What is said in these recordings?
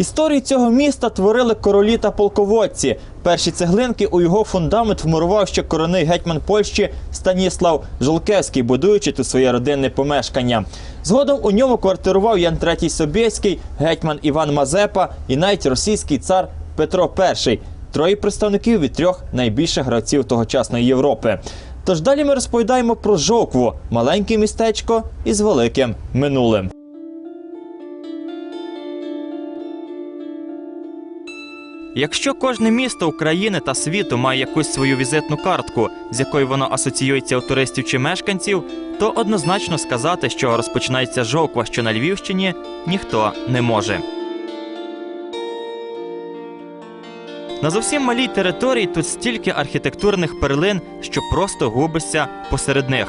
Історію цього міста творили королі та полководці. Перші цеглинки у його фундамент вмурував ще короний гетьман Польщі Станіслав Жолкевський, будуючи тут своє родинне помешкання. Згодом у ньому квартирував Ян III Собєський, гетьман Іван Мазепа і навіть російський цар Петро І. Троє представників від трьох найбільших гравців тогочасної Європи. Тож далі ми розповідаємо про Жокву, маленьке містечко із великим минулим. Якщо кожне місто України та світу має якусь свою візитну картку, з якою воно асоціюється у туристів чи мешканців, то однозначно сказати, що розпочинається жовква, що на Львівщині, ніхто не може. На зовсім малій території тут стільки архітектурних перлин, що просто губишся посеред них.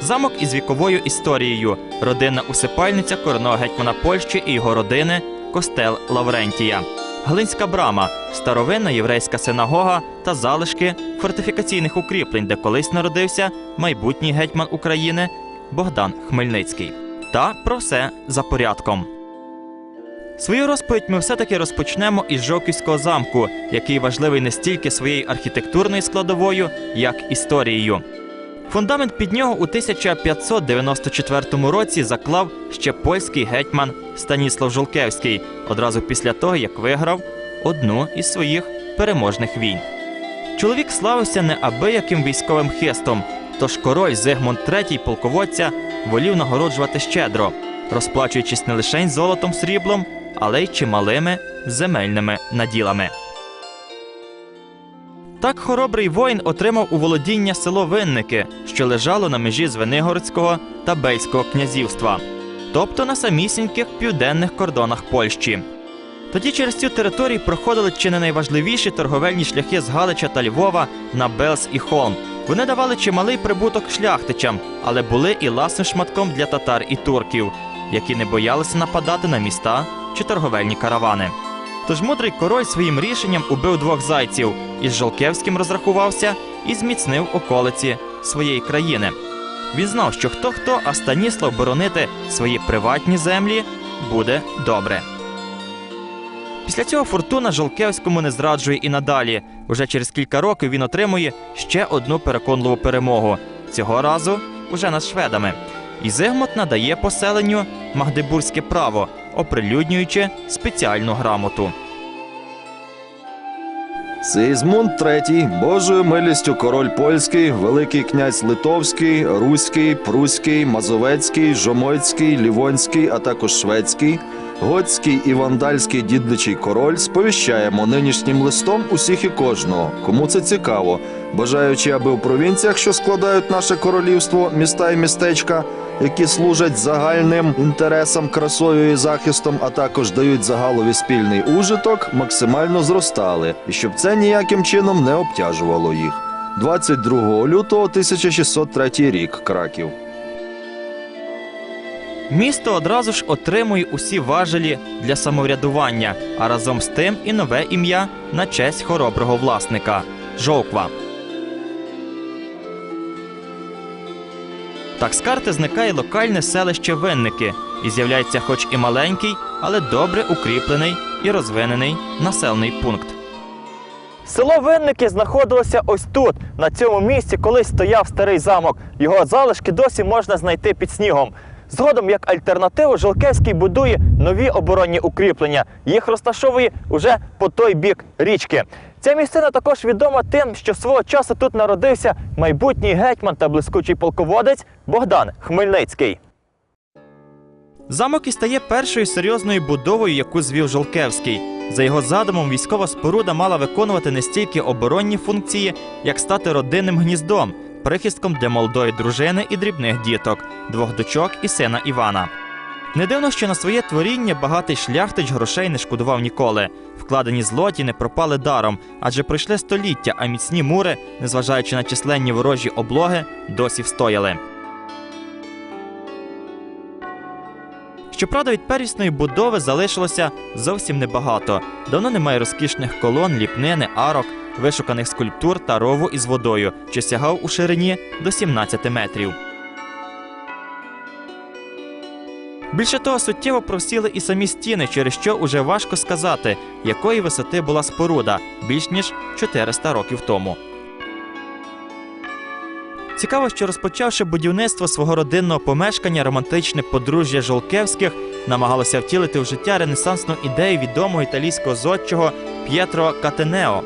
Замок із віковою історією, родинна усипальниця короного гетьмана Польщі і його родини, костел Лаврентія. Галинська брама, старовинна єврейська синагога та залишки фортифікаційних укріплень, де колись народився майбутній гетьман України Богдан Хмельницький. Та про все за порядком. Свою розповідь ми все-таки розпочнемо із Жовківського замку, який важливий не стільки своєю архітектурною складовою, як історією. Фундамент під нього у 1594 році заклав ще польський гетьман Станіслав Жолкевський, одразу після того, як виграв одну із своїх переможних війн. Чоловік славився неабияким військовим хистом, тож король Зигмунд III полководця волів нагороджувати щедро, розплачуючись не лише золотом сріблом, але й чималими земельними наділами. Так хоробрий воїн отримав у володіння село Винники, що лежало на межі Звенигородського та Бельського князівства, тобто на самісіньких південних кордонах Польщі. Тоді через цю територію проходили чи не найважливіші торговельні шляхи з Галича та Львова на Белс і Холм. Вони давали чималий прибуток шляхтичам, але були і ласним шматком для татар і турків, які не боялися нападати на міста чи торговельні каравани. Тож мудрий король своїм рішенням убив двох зайців, із Жолкевським розрахувався і зміцнив околиці своєї країни. Він знав, що хто хто, а Станіслав боронити свої приватні землі буде добре. Після цього фортуна Жолкевському не зраджує і надалі. Уже через кілька років він отримує ще одну переконливу перемогу. Цього разу уже над шведами. І Зигмут надає поселенню Магдебурзьке право, оприлюднюючи спеціальну грамоту. Сейзмунд III, Божою милістю король польський, Великий князь Литовський, Руський, Пруський, Мазовецький, Жомойцький, Лівонський, а також Шведський, Готський і Вандальський дідичий король сповіщаємо нинішнім листом усіх і кожного, кому це цікаво, бажаючи, аби в провінціях, що складають наше королівство, міста і містечка, які служать загальним інтересам, красою і захистом, а також дають загалові спільний ужиток, максимально зростали, і щоб це ніяким чином не обтяжувало їх. 22 лютого 1603 рік, Краків. Місто одразу ж отримує усі важелі для самоврядування, а разом з тим і нове ім'я на честь хороброго власника Жовква. Так з карти зникає локальне селище Винники і з'являється хоч і маленький, але добре укріплений і розвинений населений пункт. Село Винники знаходилося ось тут, на цьому місці, колись стояв старий замок. Його залишки досі можна знайти під снігом. Згодом, як альтернативу, Жолкевський будує нові оборонні укріплення. Їх розташовує уже по той бік річки. Ця місцина також відома тим, що свого часу тут народився майбутній гетьман та блискучий полководець Богдан Хмельницький. Замок і стає першою серйозною будовою, яку звів Жолкевський. За його задумом, військова споруда мала виконувати не стільки оборонні функції, як стати родинним гніздом, прихистком для молодої дружини і дрібних діток, двох дочок і сина Івана. Не дивно, що на своє творіння багатий шляхтич грошей не шкодував ніколи. Вкладені злоті не пропали даром, адже пройшли століття, а міцні мури, незважаючи на численні ворожі облоги, досі встояли. Щоправда, від первісної будови залишилося зовсім небагато. Давно немає розкішних колон, ліпнини, арок, вишуканих скульптур та рову із водою, що сягав у ширині до 17 метрів. Більше того, суттєво просіли і самі стіни, через що уже важко сказати, якої висоти була споруда більш ніж 400 років тому. Цікаво, що розпочавши будівництво свого родинного помешкання, романтичне подружжя Жолкевських намагалося втілити в життя ренесансну ідею відомого італійського зодчого П'єтро Катенео.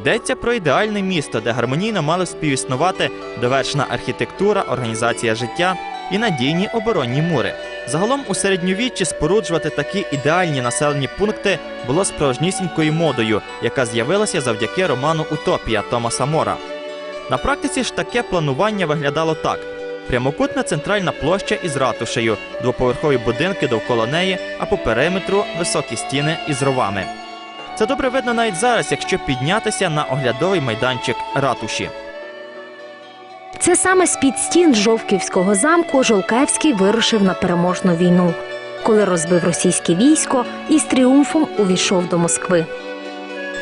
Йдеться про ідеальне місто, де гармонійно мали співіснувати довершена архітектура, організація життя і надійні оборонні мури. Загалом у середньовіччі споруджувати такі ідеальні населені пункти було справжнісінькою модою, яка з'явилася завдяки роману Утопія Томаса Мора. На практиці ж таке планування виглядало так: прямокутна центральна площа із ратушею, двоповерхові будинки довкола неї, а по периметру високі стіни із ровами. Це добре видно навіть зараз, якщо піднятися на оглядовий майданчик ратуші. Це саме з-під стін Жовківського замку Жолкевський вирушив на переможну війну, коли розбив російське військо і з тріумфом увійшов до Москви.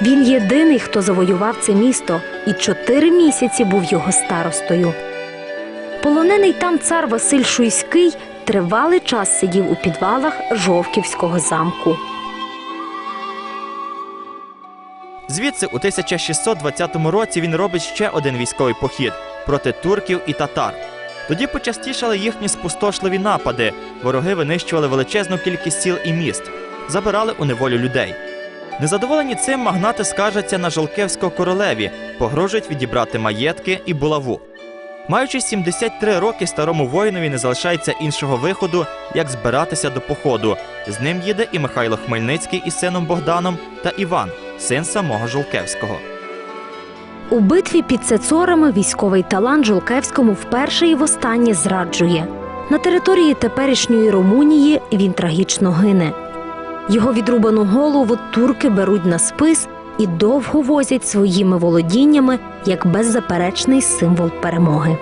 Він єдиний, хто завоював це місто, і чотири місяці був його старостою. Полонений там цар Василь Шуйський тривалий час сидів у підвалах Жовківського замку. Звідси у 1620 році він робить ще один військовий похід проти турків і татар. Тоді почастішали їхні спустошливі напади. Вороги винищували величезну кількість сіл і міст, забирали у неволю людей. Незадоволені цим магнати скаржаться на Жолкевського королеві, погрожують відібрати маєтки і булаву. Маючи 73 роки, старому воїнові не залишається іншого виходу, як збиратися до походу. З ним їде і Михайло Хмельницький із сином Богданом та Іван, син самого Жолкевського. У битві під Цецорами військовий талант Жолкевському вперше і востаннє зраджує. На території теперішньої Румунії він трагічно гине. Його відрубану голову турки беруть на спис і довго возять своїми володіннями як беззаперечний символ перемоги.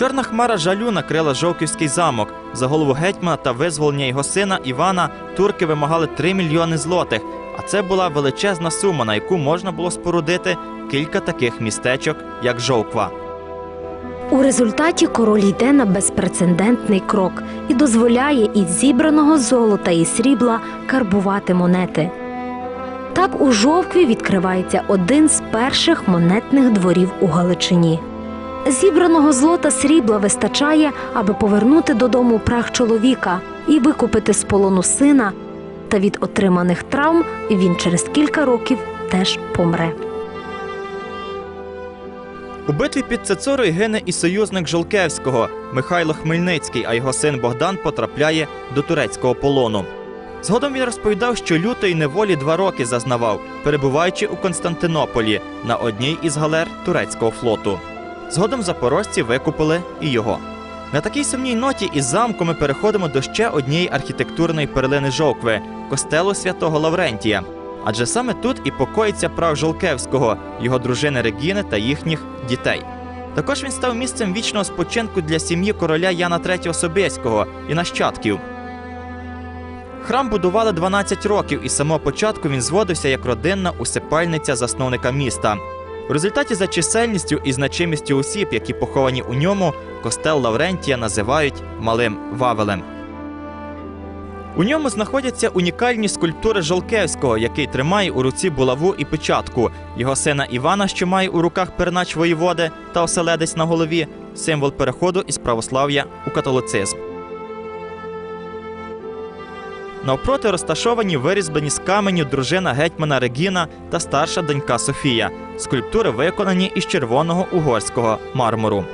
Чорна хмара жалю накрила Жовківський замок. За голову гетьмана та визволення його сина Івана турки вимагали 3 мільйони злотих, а це була величезна сума, на яку можна було спорудити кілька таких містечок, як Жовква. У результаті король йде на безпрецедентний крок і дозволяє із зібраного золота і срібла карбувати монети. Так у Жовкві відкривається один з перших монетних дворів у Галичині. Зібраного злота срібла вистачає, аби повернути додому прах чоловіка і викупити з полону сина. Та від отриманих травм він через кілька років теж помре. У битві під Цецорою гине і союзник Жолкевського Михайло Хмельницький, а його син Богдан потрапляє до турецького полону. Згодом він розповідав, що лютої неволі два роки зазнавав, перебуваючи у Константинополі на одній із галер турецького флоту. Згодом запорожці викупили і його. На такій сумній ноті із замку ми переходимо до ще однієї архітектурної перлини Жовкви костелу святого Лаврентія. Адже саме тут і покоїться прав Жолкевського, його дружини Регіни та їхніх дітей. Також він став місцем вічного спочинку для сім'ї короля Яна III Собєського і нащадків. Храм будували 12 років, і з самого початку він зводився як родинна усипальниця засновника міста. В результаті за чисельністю і значимістю осіб, які поховані у ньому, костел Лаврентія називають Малим Вавелем. У ньому знаходяться унікальні скульптури Жолкевського, який тримає у руці булаву і печатку, його сина Івана, що має у руках перенач воєводи та оселедець на голові, символ переходу із православ'я у католицизм. Навпроти розташовані вирізблені з каменю дружина гетьмана Регіна та старша донька Софія. Скульптури виконані із червоного угорського мармуру.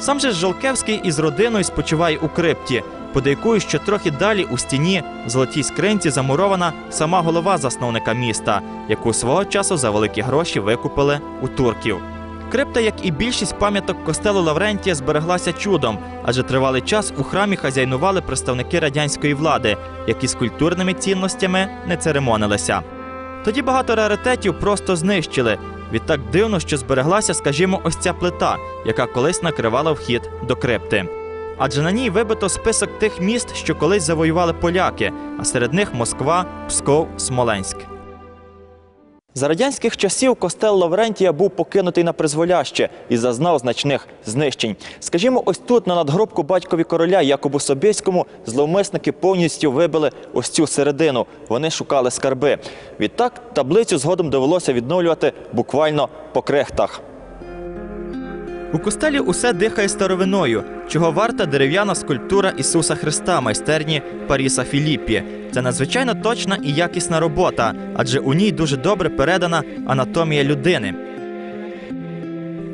Сам же Жолкевський із родиною спочиває у крипті, подейкую, що трохи далі у стіні в золотій скринці замурована сама голова засновника міста, яку свого часу за великі гроші викупили у турків. Крипта, як і більшість пам'яток костелу Лаврентія, збереглася чудом, адже тривалий час у храмі хазяйнували представники радянської влади, які з культурними цінностями не церемонилися. Тоді багато раритетів просто знищили. Відтак дивно, що збереглася, скажімо, ось ця плита, яка колись накривала вхід до крипти. Адже на ній вибито список тих міст, що колись завоювали поляки, а серед них Москва, Псков, Смоленськ. За радянських часів костел Лаврентія був покинутий на призволяще і зазнав значних знищень. Скажімо, ось тут на надгробку батькові короля Якобу Собєському зловмисники повністю вибили ось цю середину. Вони шукали скарби. Відтак таблицю згодом довелося відновлювати буквально по крехтах. У костелі усе дихає старовиною, чого варта дерев'яна скульптура Ісуса Христа майстерні Паріса Філіппі. Це надзвичайно точна і якісна робота, адже у ній дуже добре передана анатомія людини.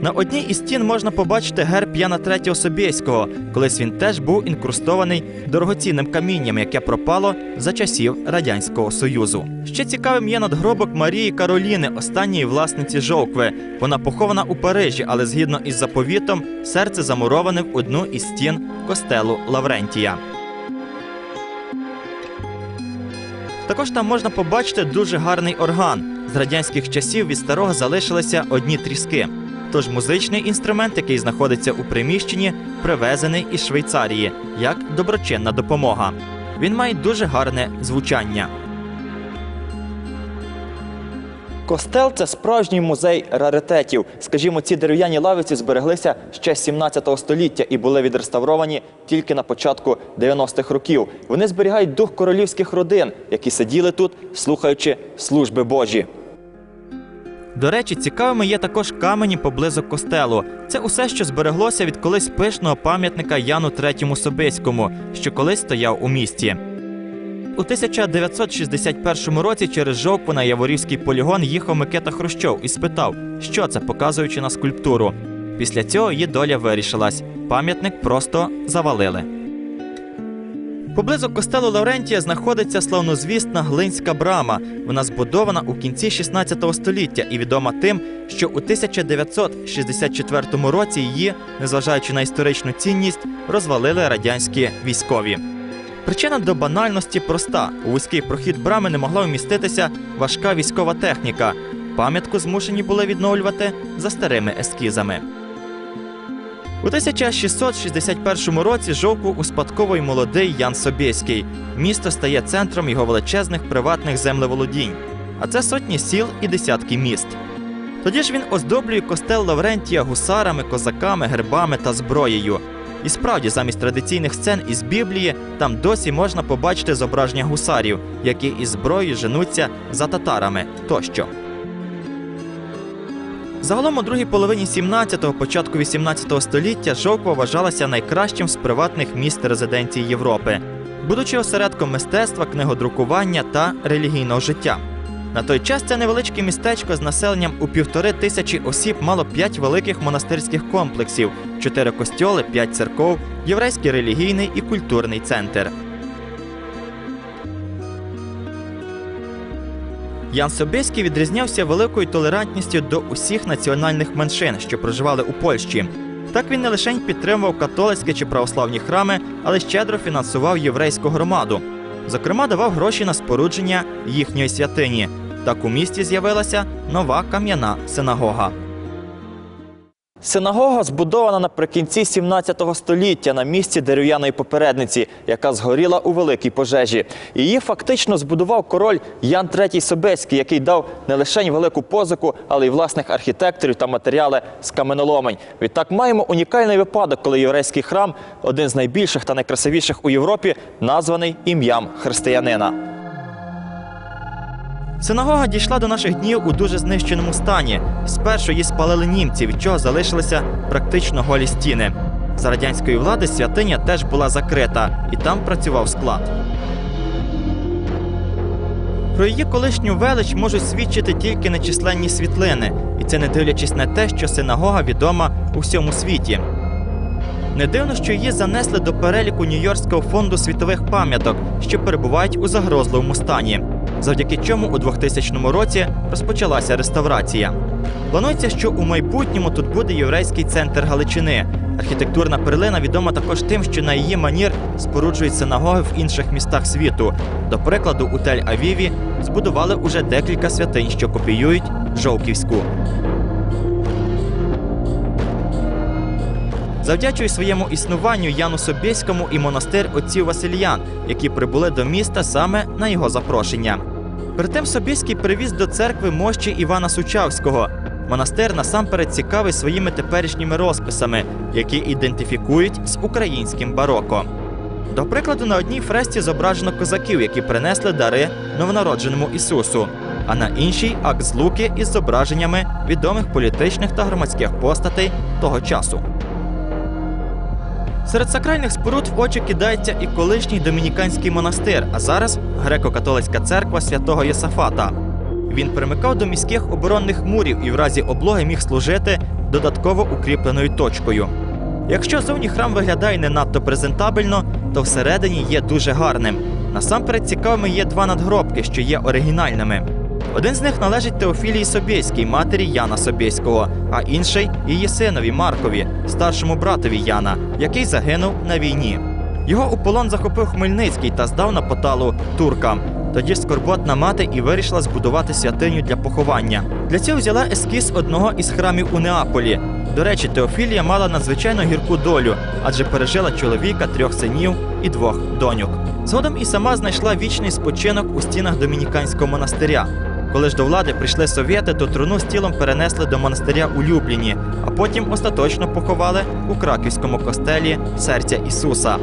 На одній із стін можна побачити герб Яна III Собєського. Колись він теж був інкрустований дорогоцінним камінням, яке пропало за часів Радянського Союзу. Ще цікавим є надгробок Марії Кароліни, останньої власниці Жовкви. Вона похована у Парижі, але згідно із заповітом, серце замуроване в одну із стін костелу Лаврентія. Також там можна побачити дуже гарний орган. З радянських часів від старого залишилися одні тріски. Тож музичний інструмент, який знаходиться у приміщенні, привезений із Швейцарії як доброчинна допомога. Він має дуже гарне звучання. Костел це справжній музей раритетів. Скажімо, ці дерев'яні лавиці збереглися ще з 17 століття і були відреставровані тільки на початку 90-х років. Вони зберігають дух королівських родин, які сиділи тут, слухаючи служби Божі. До речі, цікавими є також камені поблизу костелу. Це усе, що збереглося від колись пишного пам'ятника Яну III Собиському, що колись стояв у місті. У 1961 році через жовтву на Яворівський полігон їхав Микита Хрущов і спитав, що це, показуючи на скульптуру. Після цього її доля вирішилась. Пам'ятник просто завалили. Поблизу костелу Лаврентія знаходиться славнозвісна Глинська брама. Вона збудована у кінці 16 століття і відома тим, що у 1964 році її, незважаючи на історичну цінність, розвалили радянські військові. Причина до банальності проста: у вузький прохід брами не могла вміститися важка військова техніка. Пам'ятку змушені були відновлювати за старими ескізами. У 1661 році жовку успадковує молодий Ян Собєський. Місто стає центром його величезних приватних землеволодінь, а це сотні сіл і десятки міст. Тоді ж він оздоблює костел Лаврентія гусарами, козаками, гербами та зброєю. І справді, замість традиційних сцен із Біблії, там досі можна побачити зображення гусарів, які із зброєю женуться за татарами тощо. Загалом у другій половині 17-го, початку 18 століття Жовква вважалася найкращим з приватних міст резиденцій Європи, будучи осередком мистецтва, книгодрукування та релігійного життя. На той час це невеличке містечко з населенням у півтори тисячі осіб мало п'ять великих монастирських комплексів, чотири костьоли, п'ять церков, єврейський релігійний і культурний центр. Ян Собєський відрізнявся великою толерантністю до усіх національних меншин, що проживали у Польщі. Так він не лише підтримував католицькі чи православні храми, але щедро фінансував єврейську громаду. Зокрема, давав гроші на спорудження їхньої святині. Так у місті з'явилася нова кам'яна синагога. Синагога збудована наприкінці 17 століття на місці дерев'яної попередниці, яка згоріла у великій пожежі. Її фактично збудував король Ян III Собецький, який дав не лише велику позику, але й власних архітекторів та матеріали з каменоломень. Відтак маємо унікальний випадок, коли єврейський храм, один з найбільших та найкрасивіших у Європі, названий ім'ям християнина. Синагога дійшла до наших днів у дуже знищеному стані. Спершу її спалили німці, від чого залишилися практично голі стіни. За радянської влади святиня теж була закрита, і там працював склад. Про її колишню велич можуть свідчити тільки нечисленні світлини, і це не дивлячись на те, що синагога відома у всьому світі. Не дивно, що її занесли до переліку Нью-Йоркського фонду світових пам'яток, що перебувають у загрозливому стані, завдяки чому у 2000 році розпочалася реставрація. Планується, що у майбутньому тут буде єврейський центр Галичини. Архітектурна перлина відома також тим, що на її манір споруджують синагоги в інших містах світу. До прикладу, у Тель-Авіві збудували уже декілька святинь, що копіюють Жовківську. Завдячує своєму існуванню Яну Собєському і монастир отців Васильян, які прибули до міста саме на його запрошення. Притем Собіський привіз до церкви мощі Івана Сучавського. Монастир насамперед цікавий своїми теперішніми розписами, які ідентифікують з українським бароко. До прикладу, на одній фресті зображено козаків, які принесли дари новонародженому Ісусу, а на іншій акт з луки із зображеннями відомих політичних та громадських постатей того часу. Серед сакральних споруд в очі кидається і колишній домініканський монастир, а зараз греко-католицька церква святого Єсафата. Він примикав до міських оборонних мурів і в разі облоги міг служити додатково укріпленою точкою. Якщо зовні храм виглядає не надто презентабельно, то всередині є дуже гарним. Насамперед цікавими є два надгробки, що є оригінальними. Один з них належить Теофілії Собєській, матері Яна Собєського, а інший її синові Маркові, старшому братові Яна, який загинув на війні. Його у полон захопив Хмельницький та здав на поталу туркам. Тоді скорботна мати і вирішила збудувати святиню для поховання. Для цього взяла ескіз одного із храмів у Неаполі. До речі, Теофілія мала надзвичайно гірку долю, адже пережила чоловіка, трьох синів і двох доньок. Згодом і сама знайшла вічний спочинок у стінах домініканського монастиря. Коли ж до влади прийшли совєти, то труну з тілом перенесли до монастиря у Любліні, а потім остаточно поховали у краківському костелі серця Ісуса.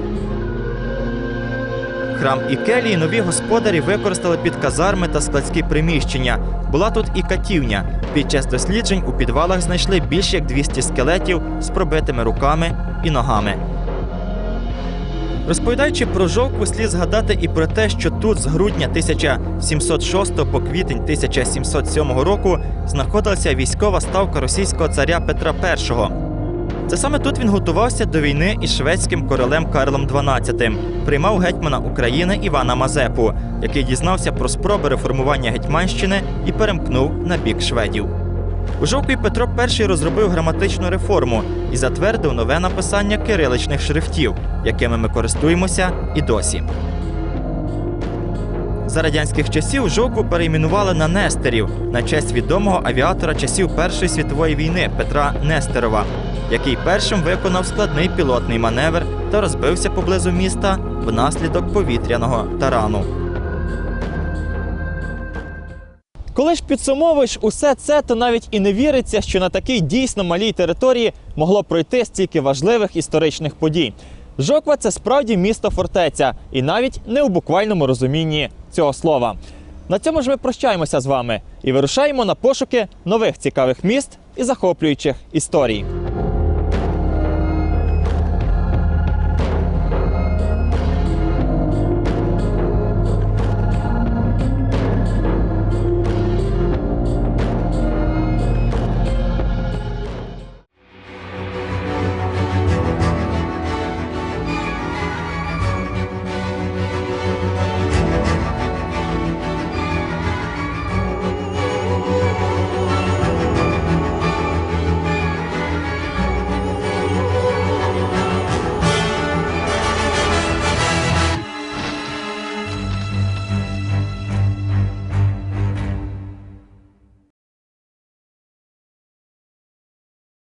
Храм і келії нові господарі використали під казарми та складські приміщення. Була тут і катівня. Під час досліджень у підвалах знайшли більш як 200 скелетів з пробитими руками і ногами. Розповідаючи про жовкву, слід згадати і про те, що тут з грудня 1706 по квітень 1707 року знаходилася військова ставка російського царя Петра І. Це саме тут він готувався до війни із шведським королем Карлом XII, приймав гетьмана України Івана Мазепу, який дізнався про спроби реформування Гетьманщини і перемкнув на бік шведів. У жовтні Петро І розробив граматичну реформу і затвердив нове написання кириличних шрифтів, якими ми користуємося і досі. За радянських часів жовку перейменували на Нестерів на честь відомого авіатора часів Першої світової війни Петра Нестерова, який першим виконав складний пілотний маневр та розбився поблизу міста внаслідок повітряного тарану. Коли ж підсумовуєш усе це, то навіть і не віриться, що на такій дійсно малій території могло пройти стільки важливих історичних подій. Жоква це справді місто фортеця, і навіть не у буквальному розумінні цього слова. На цьому ж ми прощаємося з вами і вирушаємо на пошуки нових цікавих міст і захоплюючих історій.